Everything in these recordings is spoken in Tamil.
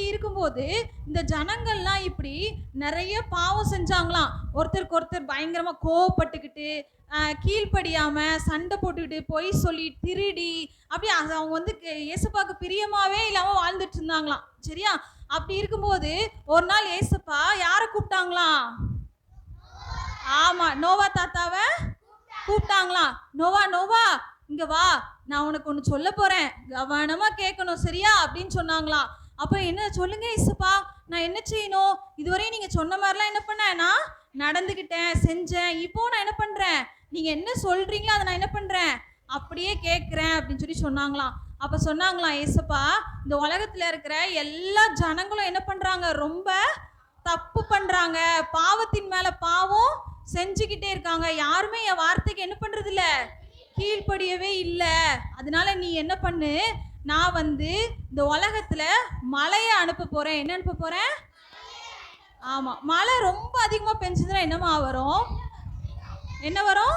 அப்படி இருக்கும்போது இந்த ஜனங்கள்லாம் இப்படி நிறைய பாவம் செஞ்சாங்களாம். ஒருத்தருக்கு ஒருத்தர் பயங்கரமாக கோவப்பட்டுக்கிட்டு ஆஹ், கீழ்ப்படியாம சண்டை போட்டுக்கிட்டு பொய் சொல்லி திருடி அப்படி அவங்க வந்து இயேசுப்பாக்கு ஏசப்பாக்கு பிரியமாவே வாழ்ந்துட்டு இருந்தாங்களாம் சரியா? அப்படி இருக்கும்போது ஒரு நாள் ஏசப்பா யாரை கூப்பிட்டாங்களாம்? ஆமா நோவா தாத்தாவை கூப்பிட்டாங்களாம். நோவா நோவா இங்க வா நான் உனக்கு ஒன்று சொல்ல போறேன். கவனமா கேட்கணும் சரியா? அப்படின்னு சொன்னாங்களாம். அப்போ என்ன சொல்லுங்க இசுப்பா நான் என்ன செய்யணும்? இதுவரையும் நீங்கள் சொன்ன மாதிரிலாம் என்ன பண்ணேன் நான் நடந்துக்கிட்டேன் செஞ்சேன் இப்போ நான் என்ன பண்ணுறேன் நீங்கள் என்ன சொல்கிறீங்களோ அதை நான் என்ன பண்ணுறேன் அப்படியே கேட்குறேன் அப்படின்னு சொல்லி சொன்னாங்களாம். அப்போ சொன்னாங்களாம் ஏசப்பா இந்த உலகத்தில் இருக்கிற எல்லா ஜனங்களும் என்ன பண்ணுறாங்க ரொம்ப தப்பு பண்ணுறாங்க பாவத்தின் மேலே பாவம் செஞ்சுக்கிட்டே இருக்காங்க. யாருமே என் வார்த்தைக்கு என்ன பண்ணுறதில்ல கீழ்ப்படியவே இல்லை. அதனால நீ என்ன பண்ணு? நான் வந்து இந்த உலகத்துல மழையை அனுப்ப போறேன். என்ன அனுப்ப போறேன்? ஆமா மழை ரொம்ப அதிகமா பெஞ்சதுன்னா என்னமா வரும்? என்ன வரும்?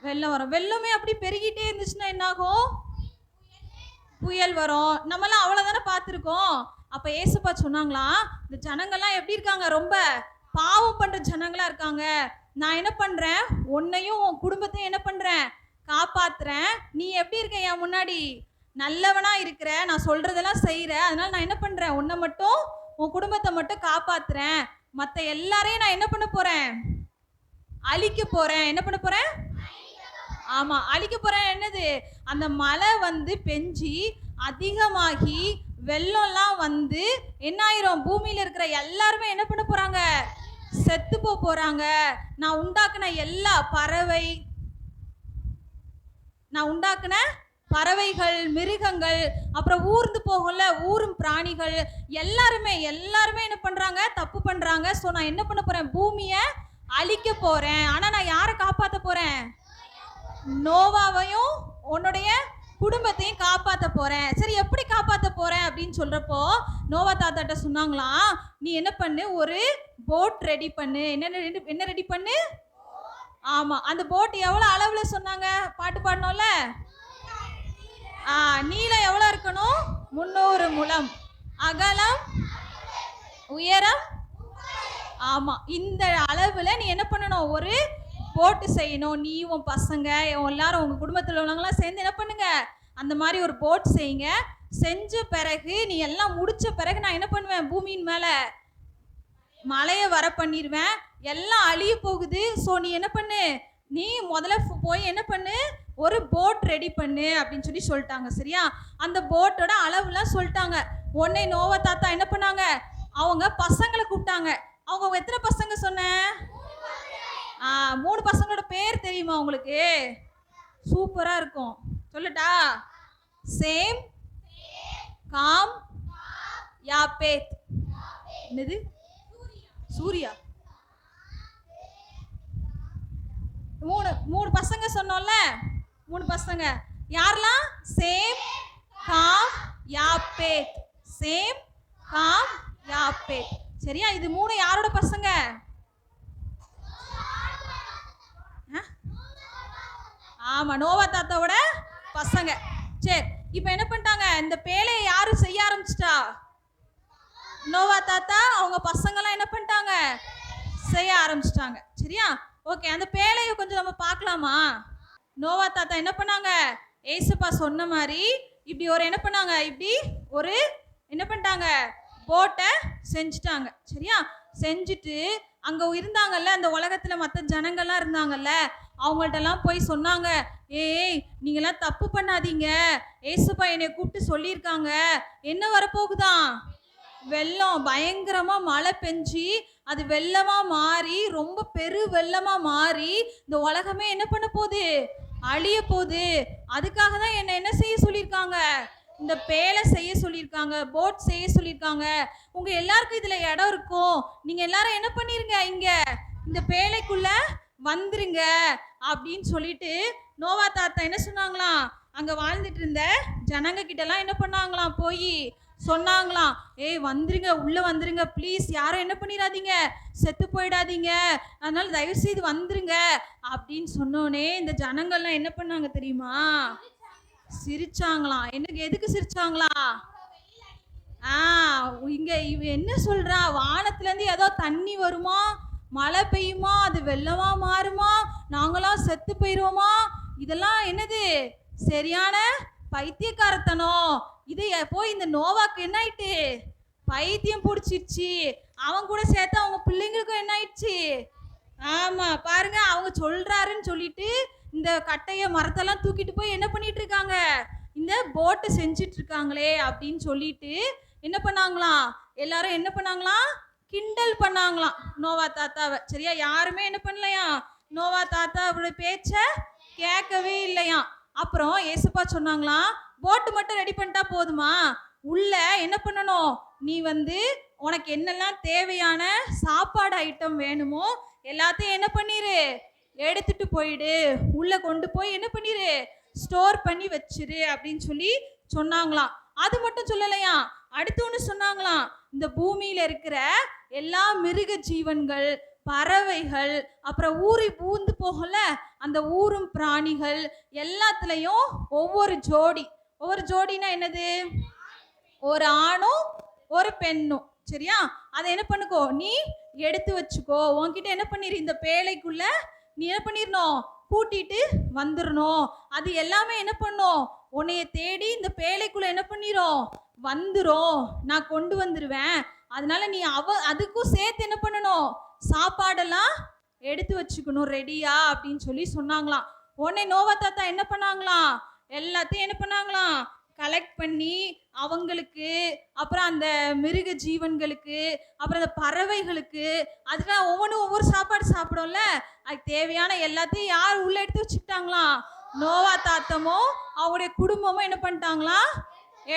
வெள்ளம் வரும். வெள்ளமே அப்படி பெருகிட்டே இருந்துச்சுன்னா என்ன ஆகும் புயல் வரும். நம்மலாம் அவ்வளோதானே பார்த்துருக்கோம். அப்போ ஏசப்பா சொன்னாங்களா இந்த ஜனங்கள்லாம் எப்படி இருக்காங்க? ரொம்ப பாவம் பண்ணுற ஜனங்களா இருக்காங்க. நான் என்ன பண்ணுறேன் உன்னையும் உன் குடும்பத்தையும் என்ன பண்ணுறேன் காப்பாத்துறேன். நீ எப்படி இருக்க என் முன்னாடி? நல்லவனா இருக்கிற நான் சொல்றதெல்லாம் செய்கிறேன் அதனால நான் என்ன பண்ணுறேன் உன்னை மட்டும் உன் குடும்பத்தை மட்டும் காப்பாத்துறேன். மற்ற எல்லாரையும் நான் என்ன பண்ண போகிறேன் அழிக்க போகிறேன் என்ன பண்ண போகிறேன் ஆமா அழிக்க போறேன். என்னது? அந்த மழை வந்து பெஞ்சி அதிகமாகி வெள்ளம்லாம் வந்து என்ன ஆயிரும்? பூமியில இருக்கிற எல்லாருமே என்ன பண்ண போறாங்க? செத்து போக போறாங்க. நான் உண்டாக்குன எல்லா பறவை நான் உண்டாக்குன பறவைகள் மிருகங்கள் அப்புறம் ஊர்ந்து போகும்ல ஊரும் பிராணிகள் எல்லாருமே எல்லாருமே என்ன பண்றாங்க? தப்பு பண்றாங்க. ஸோ நான் என்ன பண்ண போறேன்? பூமியை அழிக்க போறேன். ஆனா நான் யாரை காப்பாற்ற போறேன்? நோவாவையும் உன்னுடைய குடும்பத்தையும் காப்பாற்ற போறேன். சரி எப்படி காப்பாற்ற போறேன் அப்படின்னு சொல்றப்போ நோவா தாத்தாட்ட சொன்னாங்களாம் நீ என்ன பண்ணு? ஒரு போட் ரெடி பண்ணு. என்ன என்ன ரெடி பண்ணு? ஆமா அந்த போட் எவ்வளோ அளவில் சொன்னாங்க? பாட்டு பாடணும்ல? நீளம் எவ்வளோ இருக்கணும்? முந்நூறு முழம். அகலம் உயரம் ஆமாம் இந்த அளவில் நீ என்ன பண்ணணும்? ஒரு போட்டு செய்யணும். நீ உன் பசங்க எல்லாரும் உங்கள் குடும்பத்தில் உள்ளவங்களாம் சேர்ந்து என்ன பண்ணுங்க? அந்த மாதிரி ஒரு போட் செய்யுங்க. செஞ்ச பிறகு நீ எல்லாம் முடிச்ச பிறகு நான் என்ன பண்ணுவேன்? பூமியின் மேலே மழையை வர பண்ணிடுவேன் எல்லாம் அழிய போகுது. ஸோ நீ என்ன பண்ணு? நீ முதல்ல போய் என்ன பண்ணு? ஒரு போட் ரெடி பண்ணு அப்படின்னு சொல்லி சொல்லிட்டாங்க சரியா? அந்த போட்டோட அளவுலாம் சொல்லிட்டாங்க. உடனே நோவ தாத்தா என்ன பண்ணாங்க? அவங்க பசங்களை கூப்பிட்டாங்க. அவங்க எத்தனை பசங்க சொன்னேன் ஆ மூணு பசங்களோட பேர் தெரியுமா உங்களுக்கு? சூப்பரா இருக்கும். சொல்லட்டா? Shem Ham Japheth. என்னது? சூர்யா. மூணு மூணு பசங்க சொன்னோம்ல? மூணு பசங்க. யாரெல்லாம்? Shem Ham Japheth. Shem Ham Japheth. சரியா? இது மூணு யாரோட பசங்க? ஆ? ஆமா நோவா தாத்தாவோட பசங்க. சரி இப்போ என்ன பண்ணிட்டாங்க? இந்த பேலையை யாரு செய்ய ஆரம்பிச்சிட்டா? நோவா தாத்தா அவங்க பசங்கெல்லாம் என்ன பண்ணிட்டாங்க? செய்ய ஆரம்பிச்சிட்டாங்க. சரியா? ஓகே அந்த பேழையை கொஞ்சம் நம்ம பார்க்கலாமா? நோவா தாத்தா என்ன பண்ணாங்க? ஏசப்பா சொன்ன மாதிரி இப்படி ஒரு என்ன பண்ணாங்க? இப்படி ஒரு என்ன பண்ணிட்டாங்க? போட்டை செஞ்சுட்டாங்க. சரியா? செஞ்சுட்டு அங்கே இருந்தாங்கல்ல அந்த உலகத்தில் மற்ற ஜனங்கள்லாம் இருந்தாங்கல்ல அவங்கள்ட்டலாம் போய் சொன்னாங்க. ஏய் நீங்களாம் தப்பு பண்ணாதீங்க. ஏசுப்பா என்னை கூப்பிட்டு சொல்லியிருக்காங்க. என்ன வரப்போகுதான் வெள்ளம். பயங்கரமாக மழை பெஞ்சு அது வெள்ளமாக மாறி ரொம்ப பெரு வெள்ளமாக மாறி இந்த உலகமே என்ன பண்ண போகுது? அழிய போகுது அதுக்காக தான் என்ன என்ன செய்ய சொல்லியிருக்காங்க? இந்த பேலை செய்ய சொல்லியிருக்காங்க போட் செய்ய சொல்லியிருக்காங்க. உங்க எல்லாருக்கும் இதுல இடம் இருக்கும். நீங்க எல்லாரும் என்ன பண்ணிருங்க இங்க? இந்த பேலைக்குள்ள வந்துருங்க அப்படின்னு சொல்லிட்டு நோவா தாத்தா என்ன சொன்னாங்களாம்? அங்க வாழ்ந்துட்டு இருந்த ஜனங்க கிட்ட எல்லாம் என்ன பண்ணாங்களாம்? போய் சொன்னாங்களாம் ஏய் வந்துருங்க உள்ளே வந்துருங்க ப்ளீஸ் யாரும் என்ன பண்ணிடாதீங்க. செத்து போயிடாதீங்க. அதனால தயவுசெய்து வந்துருங்க. அப்படின்னு சொன்னோனே இந்த ஜனங்கள்லாம் என்ன பண்ணாங்க தெரியுமா? சிரிச்சாங்களாம். எனக்கு எதுக்கு சிரிச்சாங்களா? ஆ இங்கே இவ என்ன சொல்கிறா வானத்துலேருந்து ஏதோ தண்ணி வருமா? மழை பெய்யுமா? அது வெள்ளமா மாறுமா? நாங்களாம் செத்து போயிடுவோமா இதெல்லாம் என்னது? சரியான பைத்தியக்காரத்தனம். இது போய் இந்த நோவாக்கு என்ன ஆயிட்டு பைத்தியம் பிடிச்சிருச்சு. அவன் கூட சேர்த்து அவங்க பிள்ளைங்களுக்கும் என்ன ஆயிடுச்சு ஆமா பாருங்க அவங்க சொல்றாருன்னு சொல்லிட்டு இந்த கட்டைய மரத்தெல்லாம் தூக்கிட்டு போய் என்ன பண்ணிட்டு இருக்காங்க? இந்த போட்டு செஞ்சிட்டு இருக்காங்களே அப்படின்னு சொல்லிட்டு என்ன பண்ணாங்களாம்? எல்லாரும் என்ன பண்ணாங்களாம்? கிண்டல் பண்ணாங்களாம். நோவா தாத்தாவை. சரியா? யாருமே என்ன பண்ணலையா நோவா தாத்தாவோட பேச்ச கேட்கவே இல்லையாம். அப்புறம் ஏசப்பா சொன்னாங்களாம் போட்டு மட்டும் ரெடி பண்ணிட்டா போதுமா? உள்ள என்ன பண்ணணும்? நீ வந்து உனக்கு என்னெல்லாம் தேவையான சாப்பாடு ஐட்டம் வேணுமோ எல்லாத்தையும் என்ன பண்ணிரு? எடுத்துட்டு போயிடு. உள்ள கொண்டு போய் என்ன பண்ணிரு? ஸ்டோர் பண்ணி வச்சிரு அப்படின்னு சொல்லி சொன்னாங்களாம். அது மட்டும் சொல்லலையா? அடுத்து ஒன்று சொன்னாங்களாம். இந்த பூமியில இருக்கிற எல்லா மிருக ஜீவன்கள் பறவைகள் அப்புறம் ஊறி ஊந்து போகல அந்த ஊரும் பிராணிகள் எல்லாத்துலேயும் ஒவ்வொரு ஜோடி. ஒவ்வொரு ஜோடினா என்னது? ஒரு ஆணும் ஒரு பெண்ணும். சரியா? அதை என்ன பண்ணுக்கோ? நீ எடுத்து வச்சுக்கோ. உன்கிட்ட என்ன பண்ணிரு? இந்த பேழைக்குள்ள நீ என்ன பண்ணிடணும் கூட்டிட்டு வந்துடணும் அது எல்லாமே என்ன பண்ணும்? உன்னைய தேடி இந்த பேழைக்குள்ள என்ன பண்ணிரும்? வந்துரும். நான் கொண்டு வந்துருவேன். அதனால நீ அவ அதுக்கும் சேர்த்து என்ன பண்ணணும்? சாப்பாடெல்லாம் எடுத்து வச்சுக்கணும் ரெடியா அப்படின்னு சொல்லி சொன்னாங்களாம். உடனே நோவா தாத்தா என்ன பண்ணாங்களாம்? எல்லாத்தையும் என்ன பண்ணாங்களாம்? கலெக்ட் பண்ணி அவங்களுக்கு அப்புறம் அந்த மிருக ஜீவன்களுக்கு அப்புறம் அந்த பறவைகளுக்கு அதெல்லாம் ஒவ்வொன்றும் ஒவ்வொரு சாப்பாடு சாப்பிடும்ல? அதுக்கு தேவையான எல்லாத்தையும் யார் உள்ளே எடுத்து வச்சுக்கிட்டாங்களாம்? நோவா தாத்தமும் அவங்களுடைய குடும்பமும் என்ன பண்ணிட்டாங்களாம்?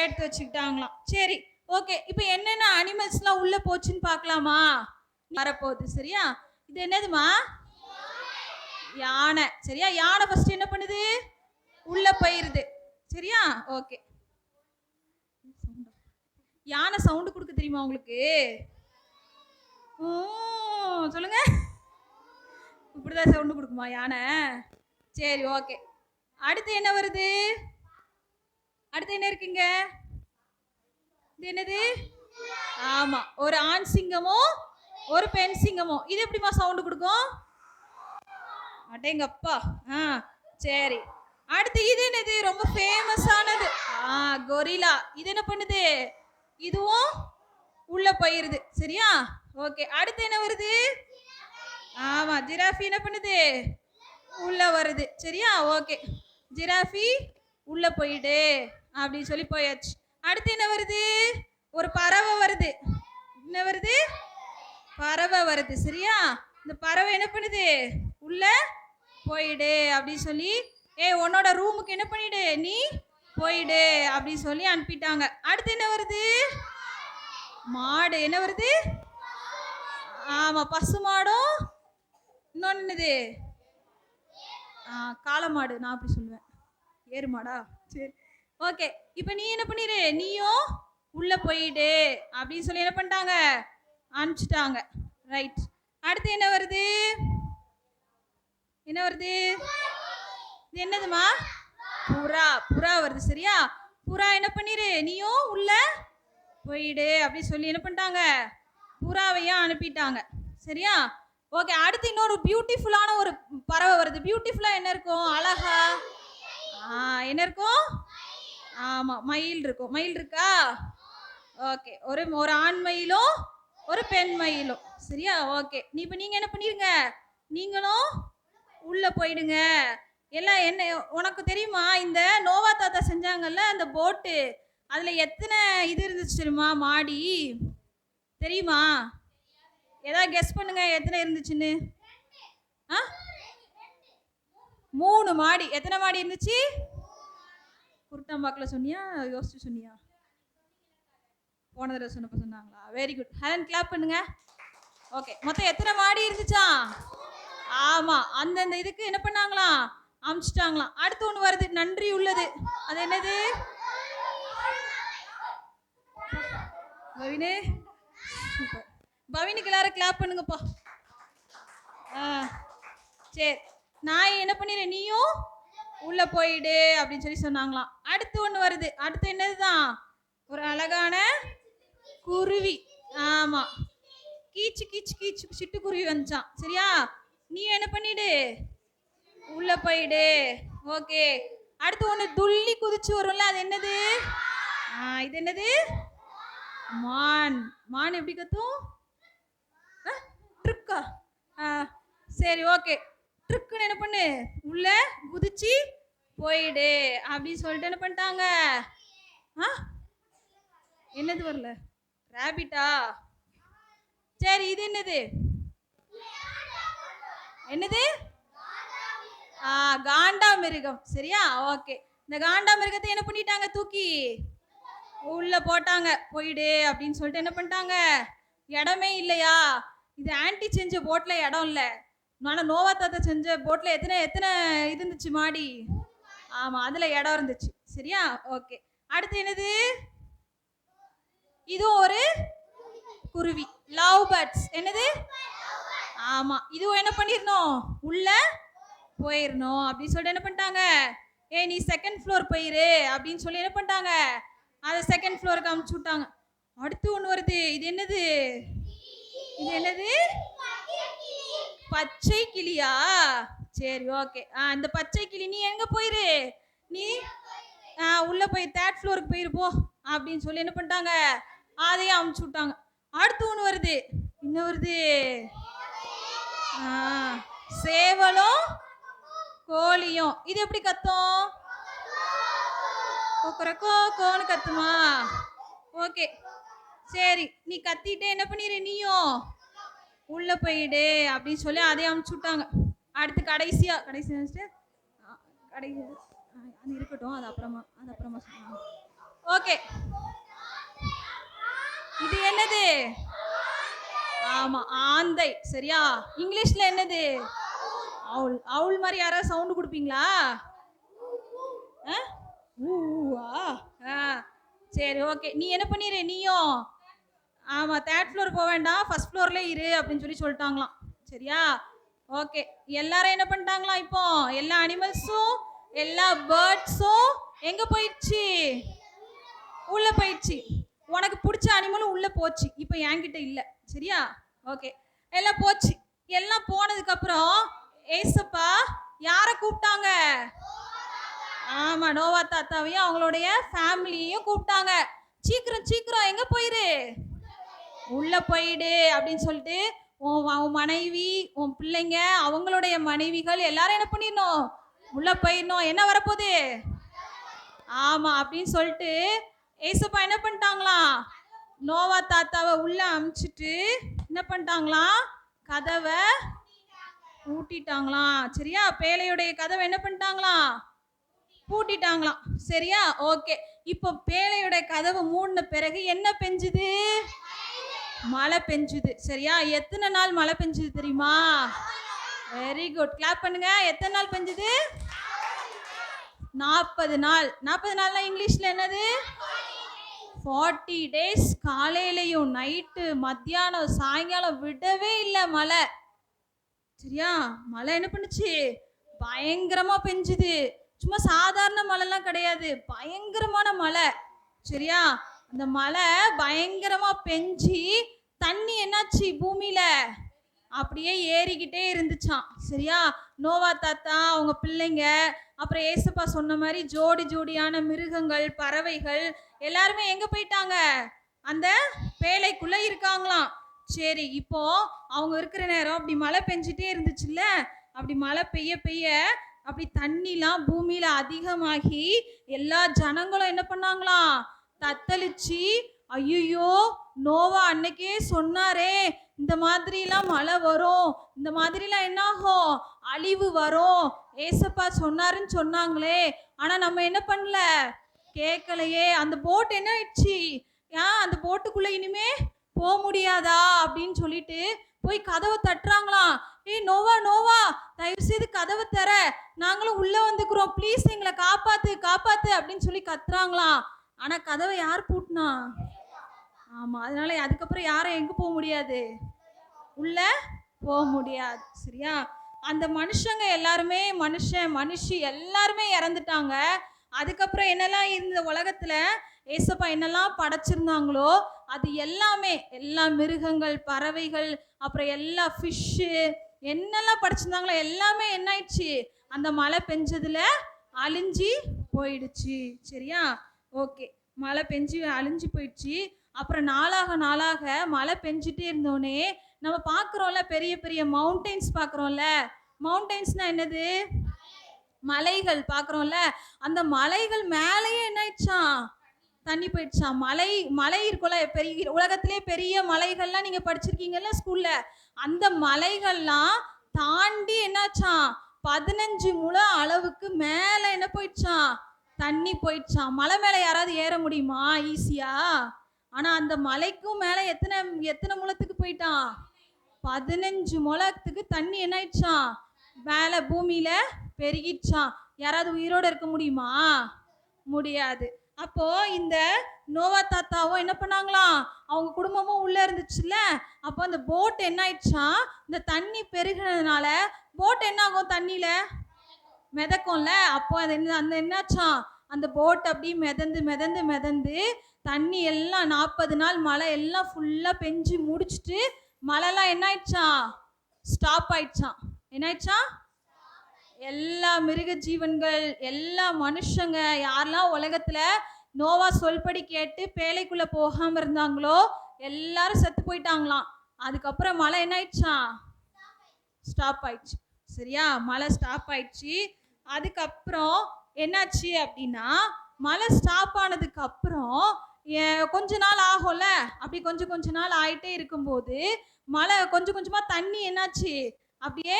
எடுத்து வச்சுக்கிட்டாங்களாம். சரி ஓகே இப்போ என்னென்ன அனிமல்ஸ்லாம் உள்ளே போச்சுன்னு பார்க்கலாமா? வரப்போகுது சரியா? இது என்னதுமா? யானை. சரியா? யானை ஃபர்ஸ்ட் என்ன பண்ணுது? உள்ள போயிருது. சரியா? ஓகே யானை சவுண்டு கொடுக்க தெரியுமா உங்களுக்கு? சொல்லுங்க. இப்படிதான் சவுண்டு கொடுக்குமா யானை? சரி ஓகே அடுத்து என்ன வருது? அடுத்து என்ன இருக்குங்க இது என்னது? ஆமா. ஒரு ஆண் சிங்கமும் ஒரு பெண் சிங்கமும் இது எப்படிமா சவுண்டு கொடுக்கும்? அடேங்கப்பா. ஆ சரி. அடுத்து இது என்னது? ரொம்ப ஃபேமஸானது ஆ கொரிலா இது என்ன பண்ணுது? இதுவும் உள்ள போயிருது. சரியா? ஓகே அடுத்து என்ன வருது? ஆமா ஜிராஃபி என்ன பண்ணுது? உள்ள வருது. சரியா? ஓகே ஜிராஃபி உள்ள போயிடு. அப்படின்னு சொல்லி போயாச்சு. அடுத்து என்ன வருது? ஒரு பறவை வருது. என்ன வருது? பறவை வருது சரியா? இந்த பறவை என்ன பண்ணுது? உள்ள போயிடு அப்படின்னு சொல்லி ஏய் உன்னோட ரூமுக்கு என்ன பண்ணிடு? நீ போயிடு அப்படின்னு சொல்லி அனுப்பிட்டாங்க. அடுத்து என்ன வருது? மாடு. என்ன வருது? ஆமா பசு மாடும். இன்னொன்று என்னது? காளை மாடு. நான் அப்படி சொல்லுவேன். ஏறு மாடா? சரி. ஓகே. இப்போ நீ என்ன பண்ணிடு நீயும் உள்ள போயிடு அப்படின்னு சொல்லி என்ன பண்ணிட்டாங்க? அனுப்பிச்சிட்டாங்க. ரைட் அடுத்து என்ன வருது? என்ன வருது? இது என்னதுமா? புறா. புறா வருது சரியா? புறா என்ன பண்ணிரு? நீயும் உள்ள போயிடு அப்படி சொல்லி என்ன பண்ணிட்டாங்க? புறாவையும் அனுப்பிட்டாங்க. சரியா? ஓகே அடுத்து இன்னொரு பியூட்டிஃபுல்லான ஒரு பறவை வருது. பியூட்டிஃபுல்லாக என்ன இருக்கும்? அழகா? ஆ என்ன இருக்கும்? ஆமாம் மயில் இருக்கும். மயில் இருக்கா? ஓகே ஒரு ஒரு ஆண் மயிலும் ஒரு பெண் மயிலும். சரியா? ஓகே. நீ இப்போ நீங்கள் என்ன பண்ணிடுங்க நீங்களும் உள்ளே போயிடுங்க. எல்லாம் என்ன உனக்கு தெரியுமா? இந்த நோவா தாத்தா செஞ்சாங்கல்ல அந்த போட்டு அதில் எத்தனை இது இருந்துச்சு தெரியுமா? மாடி. தெரியுமா? ஏதாவது கெஸ் பண்ணுங்க எத்தனை இருந்துச்சுன்னு. ஆ? மூணு மாடி. எத்தனை மாடி இருந்துச்சு? குருட்டாம்பாக்கில் சொன்னியா? யோசிச்சு சொன்னியா? போன தடவை சொன்னப்ப சொன்னாங்களா? வெரி குட் ஹேண்ட் கிளாப் பண்ணுங்க. ஓகே மொத்தம் எத்தனை மாடி இருந்துச்சா? ஆமா அந்தந்த இதுக்கு என்ன பண்ணாங்களாம் அமிச்சிட்டாங்களாம். அடுத்து ஒன்று வருது. நன்றி உள்ளது. அது என்னது? பவினே? சூப்பர் பவினுக்கு எல்லாரும் கிளாப் பண்ணுங்கப்பா. ஆ சரி. நான் என்ன பண்ணிடுறேன் நீயும் உள்ள போயிடு அப்படின்னு சொல்லி சொன்னாங்களாம். அடுத்து ஒன்று வருது. அடுத்து என்னதுதான்? ஒரு அழகான குருவி. ஆமா. கீச்சு கீச்சு கீச்சு சிட்டுக்குருவி வந்துச்சான் சரியா? நீ என்ன பண்ணிடு? உள்ள போயிடு. ஓகே. அடுத்து ஒன்று துள்ளி குதிச்சு வரும்ல அது என்னது? இது என்னது? மான். மான் எப்படி கத்தும்? ட்ரிக்கா. ஆ சரி ஓகே. ட்ரிக்குன்னு என்ன பண்ணு? உள்ள குதிச்சு போயிடு. அப்படின்னு சொல்லிட்டு என்ன பண்ணிட்டாங்க? ஆ? என்னது வரல? ரேபிட்டா சரி இது என்னது? என்னது? ஆ காண்டா மிருகம். சரியா? ஓகே. இந்த காண்டா மிருகத்தை என்ன பண்ணிட்டாங்க? தூக்கி உள்ள போட்டாங்க. போயிடு அப்படின்னு சொல்லிட்டு என்ன பண்ணிட்டாங்க? இடமே இல்லையா? இது ஆன்ட்டி செஞ்ச போட்ல இடம் இல்லை. ஆனால் நோவா தாத்தா செஞ்ச போட்ல எத்தனை எத்தனை இது இருந்துச்சு மாடி? ஆமா அதுல இடம் இருந்துச்சு. சரியா? ஓகே. அடுத்து என்னது? இது ஒரு குருவி லவ் பேர்ட்ஸ் என்னது? ஆமா இதுவும் என்ன பண்ணிடணும் உள்ள போயிடணும் அப்படின்னு சொல்லிட்டு என்ன பண்ணிட்டாங்க? ஏ நீ செகண்ட் ஃப்ளோர் போயிரு அப்படின்னு சொல்லி என்ன பண்ணிட்டாங்க? அதை செகண்ட் ஃப்ளோருக்கு அமுச்சு விட்டாங்க. அடுத்து ஒன்று வருது. இது என்னது? இது என்னது? பச்சை கிளியா? சரி ஓகே ஆ இந்த பச்சை கிளி நீ எங்க போயிரு? நீ ஆ உள்ள போய் தேர்ட் ஃப்ளோருக்கு போயிருப்போ அப்படின்னு சொல்லி என்ன பண்ணிட்டாங்க? அதையும் அமுச்சு விட்டாங்க. அடுத்து ஒன்று வருது. என்ன வருது? சேவலும் கோழியும். இது எப்படி கத்தும்? கொக்கரக்கோ கோன்னு கத்துமா? ஓகே. சரி நீ கத்திட்டு என்ன பண்ணிடு நீயும் உள்ள போயிடு அப்படின்னு சொல்லி அதே அமுச்சு விட்டாங்க. அடுத்து கடைசியா கடைசி கடைசி அது இருக்கட்டும் அது அப்புறமா அது அப்புறமா ஓகே. இது என்னது? ஆமா ஆந்தை. சரியா? இங்கிலீஷ்ல என்னது? அவுல் அவுல் மாதிரி யாராவது சவுண்டு கொடுப்பீங்களா? ஆ? ஆ. சரி ஓகே நீ என்ன பண்ணிடு நீயும் ஆமா தேர்ட் ஃப்ளோர் போக வேண்டாம். ஃபர்ஸ்ட் ஃப்ளோர்ல இரு அப்படின்னு சொல்லி சொல்லிட்டாங்களாம். சரியா? ஓகே எல்லாரும் என்ன பண்ணிட்டாங்களாம் இப்போ? எல்லா அனிமல்ஸும் எல்லா பேர்ட்ஸும் எங்க போயிடுச்சு? உள்ள போயிடுச்சு. உனக்கு பிடிச்ச அனிமலும் உள்ளே போச்சு. இப்போ என்கிட்ட இல்லை. சரியா? ஓகே எல்லாம் போச்சு. எல்லாம் போனதுக்கப்புறம் ஏசப்பா யாரை கூப்பிட்டாங்க? ஆமாம் நோவா தாத்தாவையும் அவங்களுடைய ஃபேமிலியையும் கூப்பிட்டாங்க. சீக்கிரம் சீக்கிரம் எங்கே போயிரு? உள்ளே போயிடு அப்படின்னு சொல்லிட்டு உன் உன் மனைவி உன் பிள்ளைங்க அவங்களுடைய மனைவிகள் எல்லாரும் என்ன பண்ணிடணும்? உள்ள போயிடணும். என்ன வரப்போகுது? ஆமா அப்படின்னு சொல்லிட்டு ஏசப்பா என்ன பண்ணிட்டாங்களாம் நோவா தாத்தாவை உள்ள அமுச்சிட்டு என்ன பண்ணிட்டாங்களாம் கதவை பூட்டிட்டாங்களாம் சரியா? பேழையுடைய கதவை என்ன பண்ணிட்டாங்களாம் பூட்டிட்டாங்களாம் சரியா? ஓகே. இப்போ பேழையுடைய கதவை மூடின பிறகு என்ன பெஞ்சுது? மழை பெஞ்சுது. சரியா? எத்தனை நாள் மழை பெஞ்சுது தெரியுமா? வெரி குட் கிளாப் பண்ணுங்க. எத்தனை நாள் பெஞ்சுது? நாற்பது நாள். நாற்பது நாள்லாம் இங்கிலீஷில் என்னது? ஃபார்ட்டி டேஸ் காலையிலையும் நைட்டு மத்தியானம் சாயங்காலம் விடவே இல்லை மழை. சரியா? மழை என்ன பண்ணுச்சு? பயங்கரமா பெஞ்சுது. சும்மா சாதாரண மழைலாம் கிடையாது. பயங்கரமான மழை. சரியா? அந்த மழை பயங்கரமா பெஞ்சி தண்ணி என்னாச்சு பூமியில? அப்படியே ஏறிக்கிட்டே இருந்துச்சான் சரியா? நோவா தாத்தா அவங்க பிள்ளைங்க அப்புறம் ஏசப்பா சொன்ன மாதிரி ஜோடி ஜோடியான மிருகங்கள் பறவைகள் எல்லாருமே எங்க போயிட்டாங்க? அந்த பேழைக்குள்ள இருக்காங்களாம். சரி இப்போ அவங்க இருக்கிற நேரம் அப்படி மழை பெஞ்சிட்டே இருந்துச்சுல்ல? அப்படி மழை பெய்ய பெய்ய அப்படி தண்ணிலாம் பூமியில அதிகமாகி எல்லா ஜனங்களும் என்ன பண்ணாங்களாம்? தத்தளிச்சு ஐயோ நோவா அன்னைக்கே சொன்னாரே இந்த மாதிரிலாம் மழை வரும் இந்த மாதிரிலாம் என்ன ஆகும் அழிவு வரும். ஏசப்பா சொன்னாருன்னு சொன்னாங்களே. ஆனா நம்ம என்ன பண்ணல? கேட்கலையே அந்த போட் என்ன ஆயிடுச்சு? ஏன் அந்த போட்டுக்குள்ள இனிமே போக முடியாதா? அப்படின்னு சொல்லிட்டு போய் கதவை தட்டுறாங்களாம். ஏய் நோவா நோவா தயவு செய்து கதவை தர. நாங்களும் உள்ள வந்துக்கிறோம். ப்ளீஸ் எங்களை காப்பாத்து காப்பாத்து அப்படின்னு சொல்லி கத்துறாங்களாம். ஆனா கதவை யார் பூட்டினா? ஆமா அதனால அதுக்கப்புறம் யாரும் எங்க போக முடியாது? உள்ள போக முடியாது. சரியா? அந்த மனுஷங்க எல்லாருமே மனுஷன் மனுஷி எல்லாருமே இறந்துட்டாங்க. அதுக்கப்புறம் என்னெல்லாம் இந்த உலகத்தில் ஏசப்பா என்னெல்லாம் படைச்சிருந்தாங்களோ அது எல்லாமே எல்லா மிருகங்கள் பறவைகள் அப்புறம் எல்லா ஃபிஷ்ஷு என்னெல்லாம் படிச்சிருந்தாங்களோ எல்லாமே என்ன ஆயிடுச்சு அந்த மழை பெஞ்சதுல அழிஞ்சி போயிடுச்சு. சரியா? ஓகே. மழை பெஞ்சு அழிஞ்சு போயிடுச்சு. அப்புறம் நாளாக நாளாக மழை பெஞ்சிட்டே இருந்தோடனே நம்ம பார்க்குறோம்ல பெரிய பெரிய மவுண்டெயின்ஸ் பார்க்குறோம்ல. மவுண்டெயின்ஸ்னால் என்னது? மலைகள் பார்க்குறோம்ல அந்த மலைகள் மேலேயே என்ன ஆயிடுச்சான் தண்ணி போயிடுச்சான் மலை மலை இருக்கும்ல பெரிய உலகத்திலே பெரிய மலைகள்லாம் நீங்கள் படிச்சிருக்கீங்கல்ல ஸ்கூலில் அந்த மலைகள்லாம் தாண்டி என்னாச்சான் பதினஞ்சு முழ அளவுக்கு மேலே என்ன போயிடுச்சான் தண்ணி போயிடுச்சான் மலை மேலே யாராவது ஏற முடியுமா? ஈஸியா ஆனால் அந்த மலைக்கும் மேலே எத்தனை எத்தனை முழத்துக்கு போயிட்டான் பதினஞ்சு முழத்துக்கு தண்ணி என்ன ஆயிடுச்சான் மேலே பூமியில பெருகிடுச்சான் யாராவது உயிரோடு இருக்க முடியுமா? முடியாது. அப்போ இந்த நோவா தாத்தாவும் என்ன பண்ணாங்களாம்? அவங்க குடும்பமும் உள்ள இருந்துச்சுல்ல? அப்போ அந்த போட் என்ன ஆயிடுச்சான் இந்த தண்ணி பெருகினதுனால போட் என்ன ஆகும் தண்ணியில? மிதக்கும்ல. அப்போ அது என்ன அந்த என்னாச்சான் அந்த போட் அப்படியே மிதந்து மிதந்து மிதந்து தண்ணி எல்லாம் நாற்பது நாள் மழை எல்லாம் ஃபுல்லாக பெஞ்சு முடிச்சுட்டு மழைலாம் என்ன ஆயிடுச்சான் ஸ்டாப் ஆயிடுச்சான் என்ன ஆயிடுச்சான் எல்லா மிருக ஜீவன்கள் எல்லா மனுஷங்க யாரெல்லாம் உலகத்துல நோவா சொல்படி கேட்டு பேழைக்குள்ள போகாம இருந்தாங்களோ எல்லாரும் செத்து போயிட்டாங்களாம். அதுக்கப்புறம் மழை என்ன ஆயிடுச்சா? ஸ்டாப் ஆயிடுச்சு. சரியா? மழை ஸ்டாப் ஆயிடுச்சு. அதுக்கப்புறம் என்னாச்சு அப்படின்னா மழை ஸ்டாப் ஆனதுக்கு அப்புறம் ஏ- கொஞ்ச நாள் ஆகும்ல? அப்படி கொஞ்சம் கொஞ்ச நாள் ஆயிட்டே இருக்கும்போது மழை கொஞ்சம் கொஞ்சமா தண்ணி என்னாச்சு? அப்படியே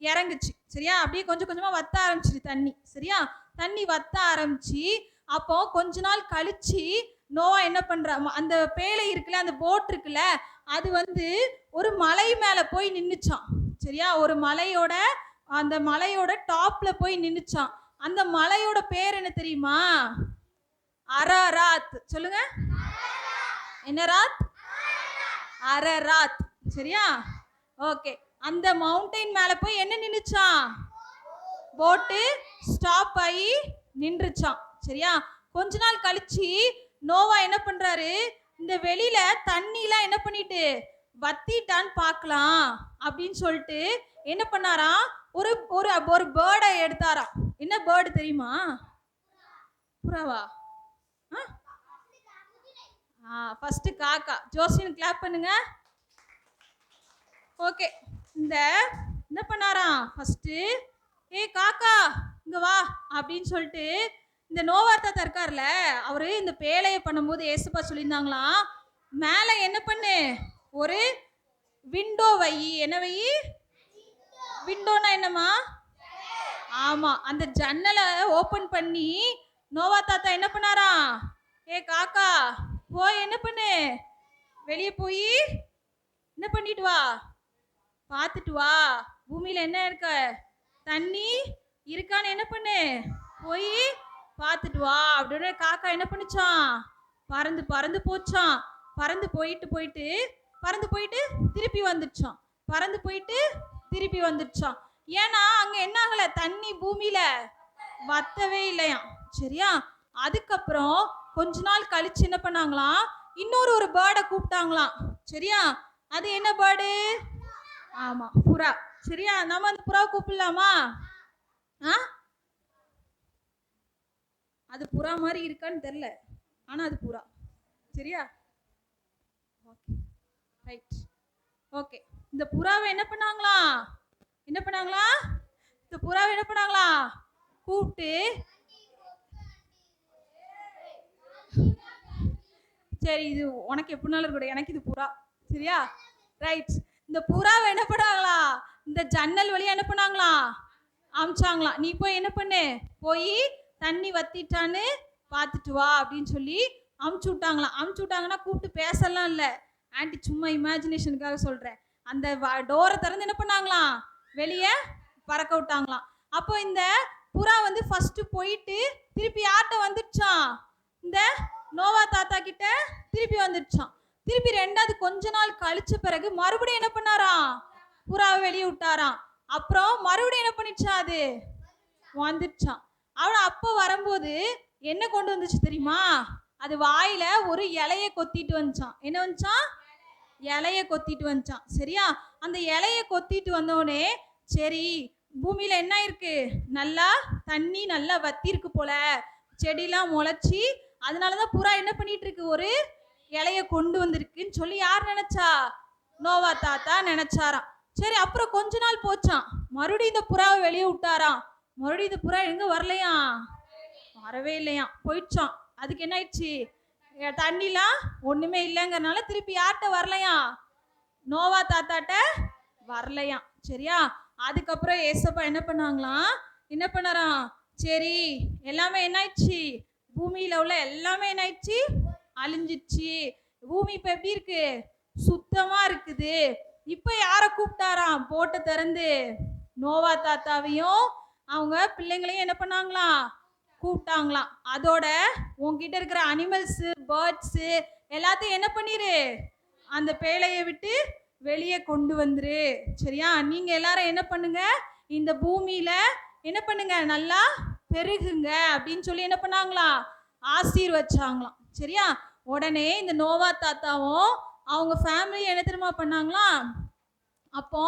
இறங்குச்சு. சரியா? அப்படியே கொஞ்சம் கொஞ்சமா வத்த ஆரம்பிச்சிரு தண்ணி. சரியா? தண்ணி வத்த ஆரம்பிச்சு அப்போ கொஞ்ச நாள் கழிச்சு நோவா என்ன பண்றா? அந்த பேலை இருக்குல்ல அந்த போட் இருக்குல்ல அது வந்து ஒரு மலை மேல போய் நின்றுச்சான் சரியா? ஒரு மலையோட அந்த மலையோட டாப்ல போய் நின்றுச்சான் அந்த மலையோட பேர் என்ன தெரியுமா? அரராத். சொல்லுங்க. என்ன ராத்? அரராத். சரியா? ஓகே. அந்த மவுண்டைன் மேலே போய் என்ன நின்றுச்சான் போட்டு ஸ்டாப் ஆகி நின்றுச்சான் சரியா? கொஞ்ச நாள் கழிச்சு நோவா என்ன பண்றாரு? இந்த வெளியில தண்ணிலாம் என்ன பண்ணிட்டு வத்திட்டான்னு பார்க்கலாம் அப்படின்னு சொல்லிட்டு என்ன பண்ணாராம்? ஒரு ஒரு ஒரு பேர்டை எடுத்தாராம். என்ன பேர்டு தெரியுமா? புறாவா? ஆ? ஃபஸ்ட்டு காக்கா. ஜோசியன் கிளாப் பண்ணுங்க. ஓகே இந்த என்ன பண்ணாராம்? ஃபஸ்ட்டு ஏ காக்கா இங்கே வா அப்படின்னு சொல்லிட்டு இந்த நோவார்த்தா இருக்கார்ல அவரு இந்த பேழையை பண்ணும்போது ஏசுப்பா சொல்லியிருந்தாங்களாம். மேலே என்ன பண்ணு? ஒரு விண்டோ வை. என்ன வை? விண்டோனா என்னம்மா? ஆமாம் அந்த ஜன்னலை ஓப்பன் பண்ணி நோவா தாத்தா என்ன பண்ணாராம்? ஏ காக்கா போய் என்ன பண்ணு? வெளியே போய் என்ன பண்ணிட்டு வா? பார்த்துட்டு வா. பூமியில என்ன இருக்க? தண்ணி இருக்கான்னு என்ன பண்ணு? போய் பார்த்துட்டு வா. அப்படின்னு காக்கா என்ன பண்ணுச்சான்? பறந்து பறந்து போச்சான். பறந்து போயிட்டு போயிட்டு பறந்து போயிட்டு திருப்பி வந்துடுச்சான் பறந்து போயிட்டு திருப்பி வந்துடுச்சான் ஏன்னா அங்க என்ன ஆகல? தண்ணி பூமியில வத்தவே இல்லையாம். சரியா? அதுக்கப்புறம் கொஞ்ச நாள் கழிச்சு என்ன பண்ணாங்களாம்? இன்னொரு ஒரு பேர்டை கூப்பிட்டாங்களாம். சரியா? அது என்ன பேர்டு ஆமா புறா. சரியா? நம்ம அந்த புறா கூப்பிடலாமா? ஆ? அது புறா மாதிரி இருக்கான்னு தெரில ஆனா அது புறா. சரியா? ஓகே ரைட் ஓகே இந்த புறாவை என்ன பண்ணாங்களா? என்ன பண்ணாங்களா? இந்த புறாவை என்ன பண்ணாங்களா? கூப்பிட்டு. சரி இது உனக்கு எப்படினாலும் இருக்கட்டும். எனக்கு இது புறா. சரியா? ரைட் இந்த புறாவை என்ன பண்ணாங்களா? இந்த ஜன்னல் வழியா என்ன பண்ணாங்களா? அமிச்சாங்களாம் நீ போய் என்ன பண்ணு? போய் தண்ணி வத்திட்டான்னு பார்த்துட்டு வா அப்படின்னு சொல்லி அமுச்சு விட்டாங்களாம் அமுச்சு விட்டாங்கன்னா கூப்பிட்டு பேசலாம் இல்லை. ஆன்ட்டி சும்மா இமேஜினேஷனுக்காக சொல்கிறேன் அந்த டோரை திறந்து என்ன பண்ணாங்களாம் வெளியே பறக்க விட்டாங்களாம் அப்போ இந்த புறா வந்து ஃபஸ்ட்டு போயிட்டு திருப்பி யார்கிட்ட வந்துடுச்சான் இந்த நோவா தாத்தா கிட்ட திருப்பி வந்துடுச்சான் திருப்பி ரெண்டாவது கொஞ்ச நாள் கழிச்ச பிறகு மறுபடியும் என்ன பண்ணாராம்? புறாவை வெளியே விட்டாராம். அப்புறம் மறுபடியும் என்ன பண்ணிடுச்சா அது? வந்துடுச்சான் அவன் அப்போ வரும்போது என்ன கொண்டு வந்துச்சு தெரியுமா? அது வாயில ஒரு இலைய கொத்திட்டு வந்துச்சான் என்ன வந்துச்சான் இலைய கொத்திட்டு வந்துச்சான் சரியா? அந்த இலைய கொத்திட்டு வந்தோடனே சரி பூமியில என்ன இருக்கு? நல்லா தண்ணி நல்லா வத்தி இருக்கு போல. செடிலாம் முளைச்சி அதனாலதான் புறா என்ன பண்ணிட்டு இருக்கு? ஒரு இலைய கொண்டு வந்திருக்குன்னு சொல்லி யார் நினைச்சா? நோவா தாத்தா நினைச்சாராம். சரி அப்புறம் கொஞ்ச நாள் போச்சான் மறுபடியும் இந்த புறாவை வெளியே விட்டாராம். மறுபடியும் இந்த புறா எங்க வரலையாம் வரவே இல்லையாம். போயிடுச்சான் அதுக்கு என்ன ஆயிடுச்சு? தண்ணிலாம் ஒண்ணுமே இல்லைங்கறனால திருப்பி யார்கிட்ட வரலையாம் நோவா தாத்தாட்ட வரலையாம். சரியா? அதுக்கப்புறம் ஏசப்பா என்ன பண்ணாங்களாம்? என்ன பண்ணாராம்? சரி எல்லாமே என்ன ஆயிடுச்சு? பூமியில உள்ள எல்லாமே என்ன ஆயிடுச்சு? அழிஞ்சிடுச்சு. பூமி இப்ப எப்படி இருக்கு? சுத்தமா இருக்குது. இப்ப யார கூப்பிட்டாராம்? போட்டை திறந்து நோவா தாத்தாவையும் அவங்க பிள்ளைங்களையும் என்ன பண்ணாங்களாம்? கூப்பிட்டாங்களாம். அதோட உங்ககிட்ட இருக்கிற அனிமல்ஸு பேர்ட்ஸு எல்லாத்தையும் என்ன பண்ணிரு? அந்த பேழையை விட்டு வெளியே கொண்டு வந்துரு. சரியா? நீங்க எல்லாரும் என்ன பண்ணுங்க? இந்த பூமியில என்ன பண்ணுங்க? நல்லா பெருகுங்க அப்படின்னு சொல்லி என்ன பண்ணாங்களா ஆசீர்வச்சாங்களாம். சரியா? உடனே இந்த நோவா தாத்தாவும் அவங்க ஃபேமிலி என்ன தெரியுமா பண்ணாங்களா? அப்போ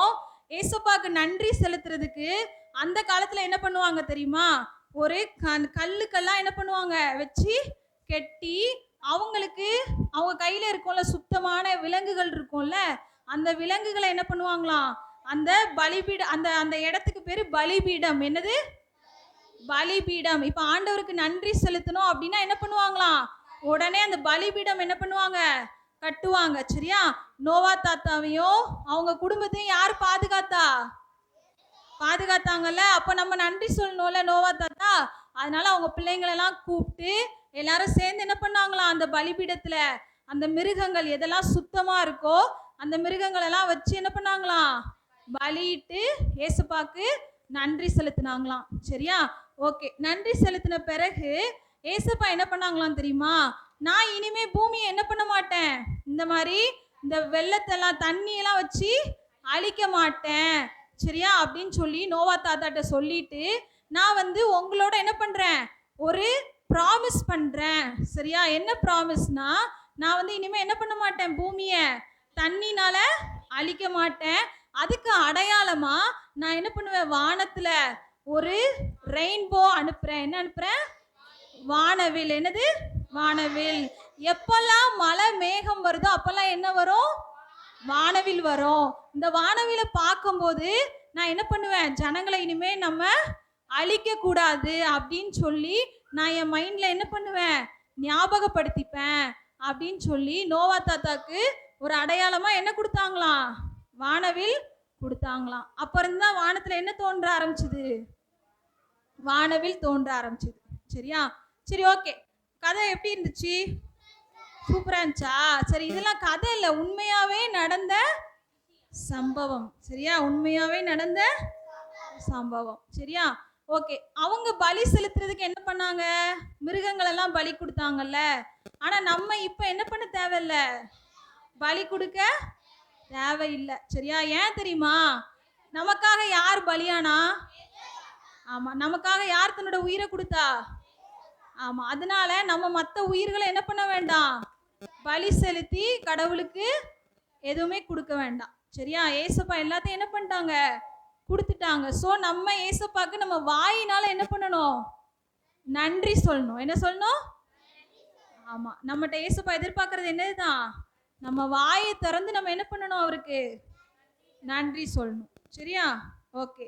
ஏசப்பாக்கு நன்றி செலுத்துறதுக்கு அந்த காலத்துல என்ன பண்ணுவாங்க தெரியுமா? ஒரு கண் கல்லுக்கெல்லாம் என்ன பண்ணுவாங்க? வச்சு கெட்டி அவங்களுக்கு அவங்க கையில இருக்கும்ல சுத்தமான விலங்குகள் இருக்கும்ல அந்த விலங்குகளை என்ன பண்ணுவாங்களாம் அந்த பலிபீடம் அந்த அந்த இடத்துக்கு பேரு பலிபீடம். என்னது? பலிபீடம். இப்ப ஆண்டவருக்கு நன்றி செலுத்தணும் அப்படின்னா என்ன பண்ணுவாங்களாம் உடனே அந்த பலிபீடம் என்ன பண்ணுவாங்க? கட்டுவாங்க. சரியா? நோவா தாத்தாவையும் அவங்க குடும்பத்தையும் யார் பாதுகாத்தா? பாதுகாத்தாங்கல்ல? அப்ப நம்ம நன்றி சொல்லணும்ல நோவா தாத்தா? அதனால அவங்க பிள்ளைங்களெல்லாம் கூப்பிட்டு எல்லாரும் சேர்ந்து என்ன பண்ணாங்களாம்? அந்த பலிபீடத்துல அந்த மிருகங்கள் எதெல்லாம் சுத்தமா இருக்கோ அந்த மிருகங்கள் எல்லாம் வச்சு என்ன பண்ணாங்களாம்? பலியிட்டு ஏசப்பாக்கு நன்றி செலுத்தினாங்களாம். சரியா? ஓகே. நன்றி செலுத்தின பிறகு ஏசப்பா என்ன பண்ணாங்களாம் தெரியுமா? நான் இனிமே பூமியை என்ன பண்ண மாட்டேன்? இந்த மாதிரி இந்த வெள்ளத்தெல்லாம் தண்ணியெல்லாம் வச்சு அழிக்க மாட்டேன். சரியா? அப்படின்னு சொல்லி நோவா தாத்தாட்ட சொல்லிட்டு நான் வந்து உங்களோட என்ன பண்ணுறேன் ஒரு ப்ராமிஸ் பண்ணுறேன் சரியா? என்ன ப்ராமிஸ்னா நான் வந்து இனிமேல் என்ன பண்ண மாட்டேன் பூமியை? தண்ணினால அழிக்க மாட்டேன். அதுக்கு அடையாளமாக நான் என்ன பண்ணுவேன்? வானத்தில் ஒரு ரெயின்போ அனுப்புகிறேன் என்ன அனுப்புகிறேன் வானவில் என்னது? வானவில். எப்பெல்லாம் மழை மேகம் வருதோ அப்பெல்லாம் என்ன வரும்? வானவில் வரும். இந்த வானவில பார்க்கும்போது நான் என்ன பண்ணுவேன்? ஜனங்களை இனிமே நம்ம அழிக்க கூடாது அப்படின்னு சொல்லி நான் என் மைண்ட்ல என்ன பண்ணுவேன்? ஞாபகப்படுத்திப்பேன் அப்படின்னு சொல்லி நோவா தாத்தாக்கு ஒரு அடையாளமா என்ன கொடுத்தாங்களாம்? வானவில் கொடுத்தாங்களாம். அப்புறம் தான் வானத்துல என்ன தோன்ற ஆரம்பிச்சுது? வானவில் தோன்ற ஆரம்பிச்சது. சரியா? சரி ஓகே கதை எப்படி இருந்துச்சு? சூப்பராக இருந்துச்சா? சரி இதெல்லாம் கதை இல்லை. உண்மையாகவே நடந்த சம்பவம். சரியா? உண்மையாகவே நடந்த சம்பவம். சரியா? ஓகே அவங்க பலி செலுத்துறதுக்கு என்ன பண்ணாங்க? மிருகங்கள் எல்லாம் பலி கொடுத்தாங்கல்ல. ஆனால் நம்ம இப்போ என்ன பண்ண தேவையில்ல? பலி கொடுக்க தேவையில்லை. சரியா? ஏன் தெரியுமா? நமக்காக யார் பலியானா? ஆமாம் நமக்காக யார் தன்னோட உயிரை கொடுத்தா? ஆமா அதனால நம்ம மற்ற உயிர்களை என்ன பண்ண வேண்டாம்? பலி செலுத்தி கடவுளுக்கு எதுவுமே கொடுக்க வேண்டாம். சரியா? ஏசப்பா எல்லாத்தையும் என்ன பண்ணிட்டாங்க? கொடுத்துட்டாங்க. ஸோ நம்ம ஏசப்பாக்கு நம்ம வாயினால என்ன பண்ணணும்? நன்றி சொல்லணும். என்ன சொல்லணும்? ஆமா நம்மகிட்ட ஏசப்பா எதிர்பார்க்கறது என்னதுதான்? நம்ம வாயை திறந்து நம்ம என்ன பண்ணணும் அவருக்கு? நன்றி சொல்லணும். சரியா? ஓகே.